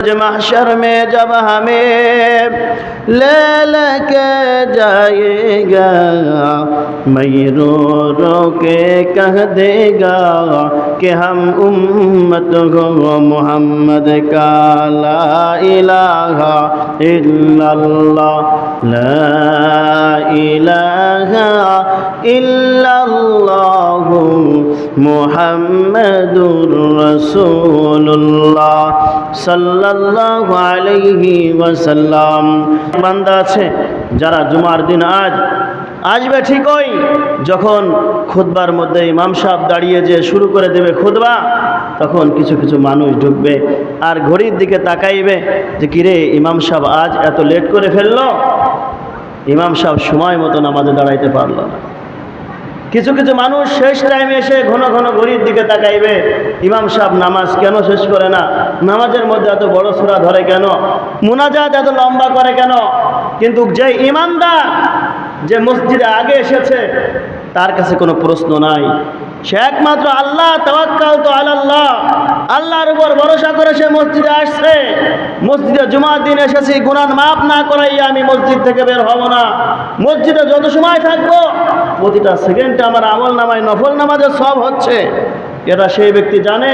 महशर में जब हमें ले लेके जाएगा, मैं रो के कह देगा कि हम उम्मत हो मोहम्मद का ला इलाहा इल्लल्लाह, ला इलाहा इल्लल्लाह। মুহাম্মাদুর রাসূলুল্লাহ সাল্লাল্লাহু ওয়াসাল্লাম। বান্দা আছে, যারা জুমার দিন আজ আসবে ঠিকই, যখন খুতবার মধ্যে ইমাম সাহেব দাঁড়িয়ে যে শুরু করে দেবে খুতবা, তখন কিছু কিছু মানুষ ঢুকবে আর ঘড়ির দিকে তাকাইবে যে, কিরে, ইমাম সাহেব আজ এত লেট করে ফেলল? ইমাম সাহেব সময় মতো নামাজে দাঁড়াইতে পারল না। কিছু কিছু মানুষ শেষ টাইমে এসে ঘন ঘন ঘড়ির দিকে তাকাইবে। ইমাম সাহেব নামাজ কেন শেষ করে না? নামাজের মধ্যে এত বড় সুরা ধরে কেন? মুনাজাত এত লম্বা করে কেন? কিন্তু যে ইমামদার যে মসজিদে আগে এসেছে, তার কাছে কোনো প্রশ্ন নাই। সে একমাত্র আল্লাহ, তাওয়াক্কাল তো আল্লাহ আল্লাহর উপর ভরসা করে সে মসজিদে আসছে। মসজিদে জুমার দিন এসেছি গুনান মাপ না করাইয়া আমি মসজিদ থেকে বের হব না। মসজিদে যত সময় থাকব, প্রতিটা সেকেন্ডে আমার আমল নামায়, নফল নামাজের সব হচ্ছে। এটা সেই ব্যক্তি জানে,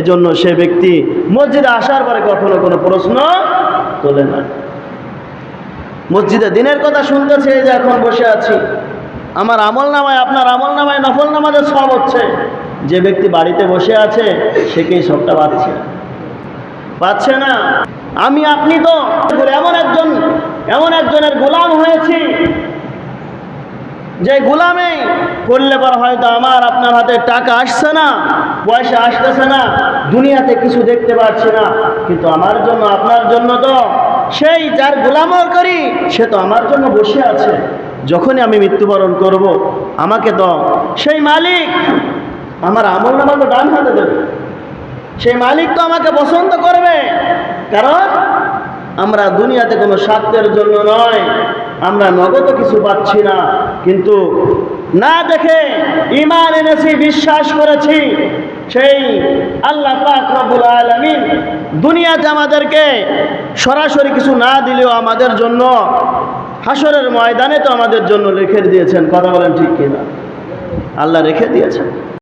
এজন্য সে ব্যক্তি মসজিদে আসার পরে কখনো কোনো প্রশ্ন তোলে না। মসজিদে দিনের কথা শুনতেছে যে এখন বসে আছি। আমার আমল নামায়, আপনার আমল নামায়, নফল নামাজের সব হচ্ছে। যে ব্যক্তি বাড়িতে বসে আছে, সে কি সবটা পাচ্ছে? পাচ্ছে না। আমি, আপনি তো এমন একজন, এমন একজনের গোলাম হয়েছি, যে গোলামে করলে পর হয়তো আমার, আপনার হাতে টাকা আসছে না, পয়সা আসতেছে না, দুনিয়াতে কিছু দেখতে পাচ্ছি না, কিন্তু আমার জন্য, আপনার জন্য তো সেই যার গোলামর করি, সে তো আমার জন্য বসে আছে। যখনই আমি মৃত্যুবরণ করব, আমাকে তো সেই মালিক আমার আমল নামা তো ডান হাতে দেবে। সেই মালিক তো আমাকে পছন্দ করবে। কারণ আমরা দুনিয়াতে কোনো স্বার্থের জন্য নয়। আমরা নগদ কিছু পাচ্ছি না। কিন্তু না দেখে ইমান এনেছি, বিশ্বাস করেছি। সেই আল্লাহ পাক আলামিন দুনিয়াতে আমাদেরকে সরাসরি কিছু না দিলেও আমাদের জন্য হাসরের ময়দানে তো আমাদের জন্য রেখে দিয়েছেন কথা বলেন ঠিক কিনা? আল্লাহ রেখে দিয়েছেন।